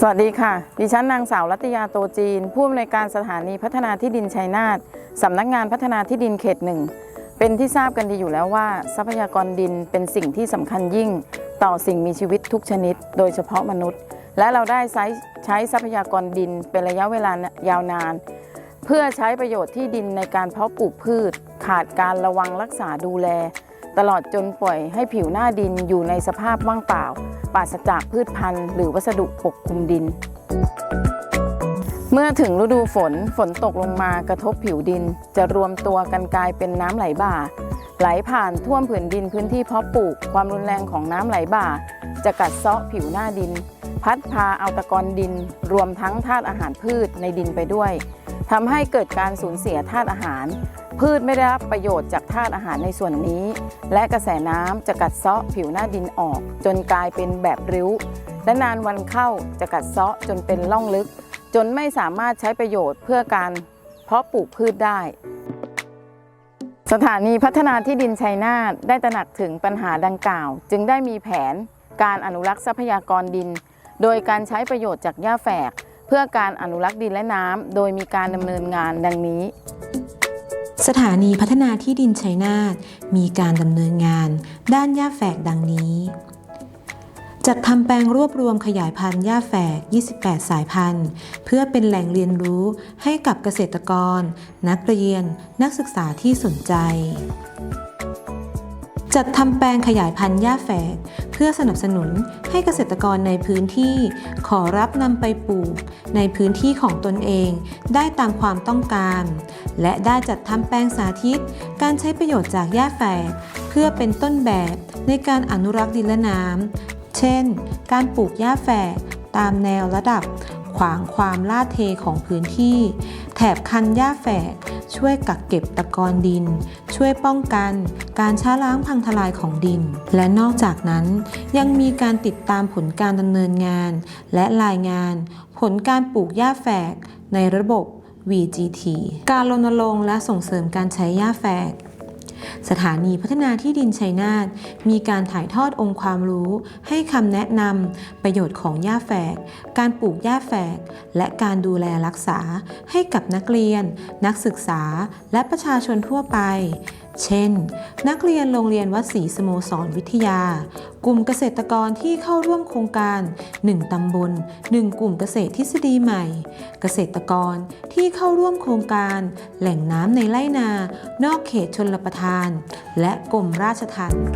สวัสดีค่ะ ดิฉันนางสาวรัตยาโตจีน ผู้อำนวยการสถานีพัฒนาที่ดินชัยนาทสำนักงานพัฒนาที่ดินเขตหนึ่ง เป็นที่ทราบกันดีอยู่แล้วว่า ทรัพยากรดินเป็นสิ่งที่สำคัญยิ่ง ต่อสิ่งมีชีวิตทุกชนิด โดยเฉพาะมนุษย์ และเราได้ใช้ใช้ทรัพยากรดินเป็นระยะเวลายาวนาน เพื่อใช้ประโยชน์ที่ดินในการเพาะปลูกพืช ขาดการระวังรักษาดูแล ตลอดจนปล่อยให้ผิวหน้าดินอยู่ในสภาพว่างเปล่า ปราศจากพืชพันธุ์ หรือวัสดุปกคลุมดิน เมื่อถึงฤดูฝนฝนตกลงมากระทบผิวดิน จะรวมตัวกันกลายเป็นน้ำไหลบ่า ไหลผ่านท่วมผืนดินพื้นที่เพาะปลูกความรุนแรงของน้ำไหลบ่า จะกัดเซาะผิวหน้าดิน พัดพาเอาตะกอนดิน รวมทั้งธาตุอาหารพืชในดินไปด้วยทำให้เกิดการสูญเสียธาตุอาหาร พืชไม่ได้รับประโยชน์จากธาตุอาหารในส่วนนี้ และกระแสน้ำจะกัดเซาะผิวหน้าดินออก จนกลายเป็นแบบริ้ว และนานวันเข้าจะกัดเซาะจนเป็นร่องลึก จนไม่สามารถใช้ประโยชน์เพื่อการเพาะปลูกพืชได้สถานีพัฒนาที่ดินชัยนาทได้ตระหนักถึงปัญหาดังกล่าว จึงได้มีแผนการอนุรักษ์ทรัพยากรดิน โดยการใช้ประโยชน์จากหญ้าแฝก เพื่อการอนุรักษ์ดินและน้ำโดยมีการดำเนินงานดังนี้ สถานีพัฒนาที่ดินชัยนาทมีการดำเนินงาน ด้านหญ้าแฝกดังนี้ จัดทำแปลงรวบรวมขยายพันธุ์หญ้าแฝก 28 สายพันธุ์ เพื่อเป็นแหล่งเรียนรู้ให้กับเกษตรกร นักเรียน นักศึกษาที่สนใจ จัดทำแปลงขยายพันธุ์หญ้าแฝก เพื่อสนับสนุนให้เกษตรกรในพื้นที่ ขอรับนำไปปลูก ในพื้นที่ของตนเอง ได้ตามความต้องการ และได้จัดทำแปลงสาธิต การใช้ประโยชน์จากหญ้าแฝก เพื่อเป็นต้นแบบในการอนุรักษ์ดินและน้ำเช่น การปลูกหญ้าแฝกตามแนวระดับ ขวางความลาดเทของพื้นที่ แถบคันหญ้าแฝก ช่วยกักเก็บตะกอนดิน ช่วยป้องกันการช้าล้างพังทลายของดิน และนอกจากนั้นยังมีการติดตามผลการดำเนินงาน และรายงาน ผลการปลูกหญ้าแฝกในระบบ VGT การรณรงค์และส่งเสริมการใช้หญ้าแฝก สถานีพัฒนาที่ดินชัยนาทมีการถ่ายทอดองค์ความรู้ ให้คำแนะนำประโยชน์ของหญ้าแฝก การปลูกหญ้าแฝก และการดูแลรักษาให้กับนักเรียน นักศึกษา และประชาชนทั่วไป เช่น นักเรียนโรงเรียนวัดศรีสโมสรวิทยา กลุ่มเกษตรกรที่เข้าร่วมโครงการ 1 ตำบล 1 กลุ่มเกษตรทฤษฎีใหม่ เกษตรกรที่เข้าร่วมโครงการ แหล่งน้ำในไร่นา นอกเขตชนลประทาน และกรมราชทัณฑ์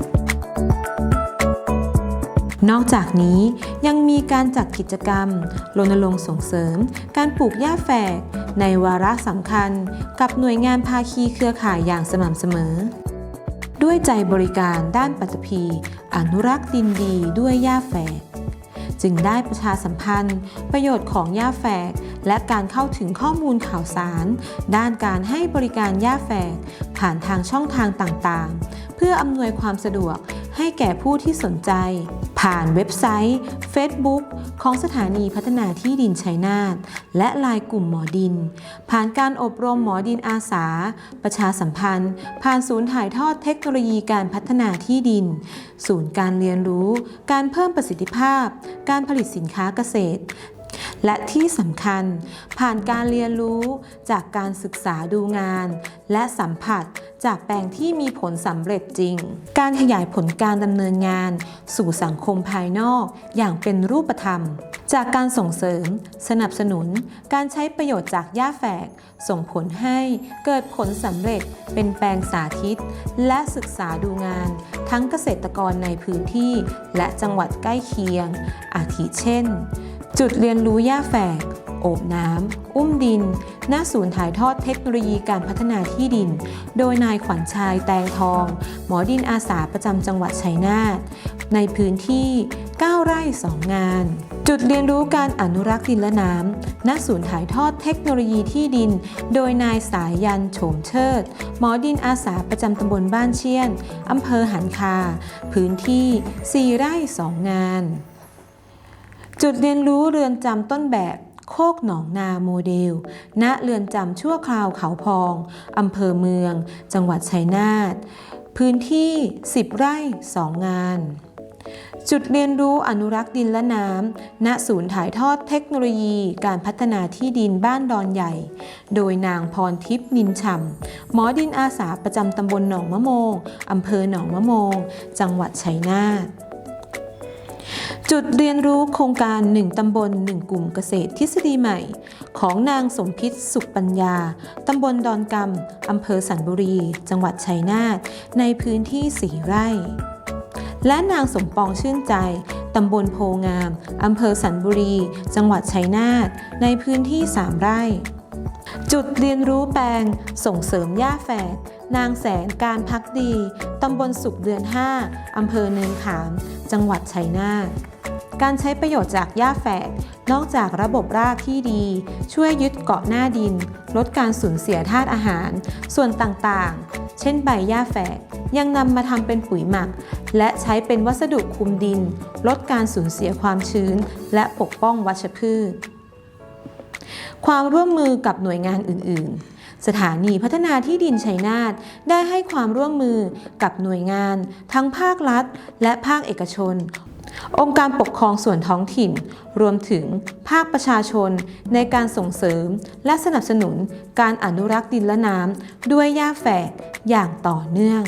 นอกจากนี้ยังมีการจัดกิจกรรมรณรงค์ส่งเสริม การปลูกหญ้าแฝก ในวาระสำคัญกับหน่วยงานภาคีเครือข่ายอย่างสม่ำเสมอ ด้วยใจบริการด้านปัตภีอนุรักษ์ดินดีด้วยหญ้าแฝก จึงได้ประชาสัมพันธ์ ประโยชน์ของหญ้าแฝก และการเข้าถึงข้อมูลข่าวสาร ด้านการให้บริการหญ้าแฝก ผ่านทางช่องทางต่างๆ เพื่ออำนวยความสะดวกให้แก่ผู้ที่สนใจผ่านเว็บไซต์ Facebook ของสถานีพัฒนาที่ดินชัยนาทและลายกลุ่มหมอดิน ผ่านการอบรมหมอดินอาสา ประชาสัมพันธ์ ผ่านศูนย์ถ่ายทอดเทคโนโลยีการพัฒนาที่ดิน ศูนย์การเรียนรู้ การเพิ่มประสิทธิภาพ การผลิตสินค้าเกษตรและที่สำคัญผ่านการเรียนรู้จากการศึกษาดูงาน และสัมผัส จากแปลงที่มีผลสำเร็จจริง การขยายผลการดำเนินงาน สู่สังคมภายนอกอย่างเป็นรูปธรรม จากการส่งเสริม สนับสนุน การใช้ประโยชน์จากหญ้าแฝก ส่งผลให้เกิดผลสำเร็จเป็นแปลงสาธิต และศึกษาดูงาน ทั้งเกษตรกรในพื้นที่ และจังหวัดใกล้เคียง อาทิเช่น จุดเรียนรู้หญ้าแฝก อบน้ำ อุ้มดิน หน้าศูนย์ถ่ายทอดเทคโนโลยีการพัฒนาที่ดิน โดยนายขวัญชัยแตงทอง หมอดินอาสาประจำจังหวัดชัยนาท ในพื้นที่ 9 ไร่ 2 งาน จุดเรียนรู้การอนุรักษ์ดินและน้ำณศูนย์ถ่ายทอดเทคโนโลยีที่ดิน โดยนายสายยันโฉมเชิด หมอดินอาสาประจำตำบลบ้านเชียนอำเภอหันคา พื้นที่ 4 ไร่ 2 งานจุดเรียนรู้เรือนจำต้นแบบ โคกหนองนาโมเดล ณ เรือนจำชั่วคราวเขาพอง อำเภอเมือง จังหวัดชัยนาท พื้นที่ 10 ไร่ 2 งาน จุดเรียนรู้อนุรักษ์ดินและน้ำ ณ ศูนย์ถ่ายทอดเทคโนโลยีการพัฒนาที่ดินบ้านดอนใหญ่ โดยนางพรทิพย์นินฉ่ำหมอดินอาสาประจำตำบลหนองมะโมง อำเภอหนองมะโมง จังหวัดชัยนาท จุดเรียนรู้โครงการ 1 ตำบล 1 กลุ่มเกษตรทฤษฎีใหม่ ของนางสมพิษสุขปัญญา ตำบลดอนกำอำเภอสันบุรี จังหวัดชัยนาท ในพื้นที่สีไร่ และนางสมปองชื่นใจ ตำบลโพงาม อำเภอสันบุรี จังหวัดชัยนาท ในพื้นที่ 3 ไร่ จุดเรียนรู้แปลงส่งเสริมหญ้าแฝก นางแสนการพักดี ตำบลสุขเดือน 5 อำเภอเนินขาม จังหวัดชัยนาทการใช้ประโยชน์จากหญ้าแฝก นอกจากระบบรากที่ดี ช่วยยึดเกาะหน้าดิน ลดการสูญเสียธาตุอาหาร ส่วนต่างๆ เช่นใบหญ้าแฝก ยังนำมาทำเป็นปุ๋ยหมัก และใช้เป็นวัสดุคุมดิน ลดการสูญเสียความชื้น และปกป้องวัชพืช ความร่วมมือกับหน่วยงานอื่น ๆ สถานีพัฒนาที่ดินชัยนาทได้ให้ความร่วมมือกับหน่วยงาน ทั้งภาครัฐ และภาคเอกชน องค์การปกครองส่วนท้องถิ่น รวมถึงภาคประชาชนในการส่งเสริม และสนับสนุนการอนุรักษ์ดินและน้ำด้วยหญ้าแฝกอย่างต่อเนื่อง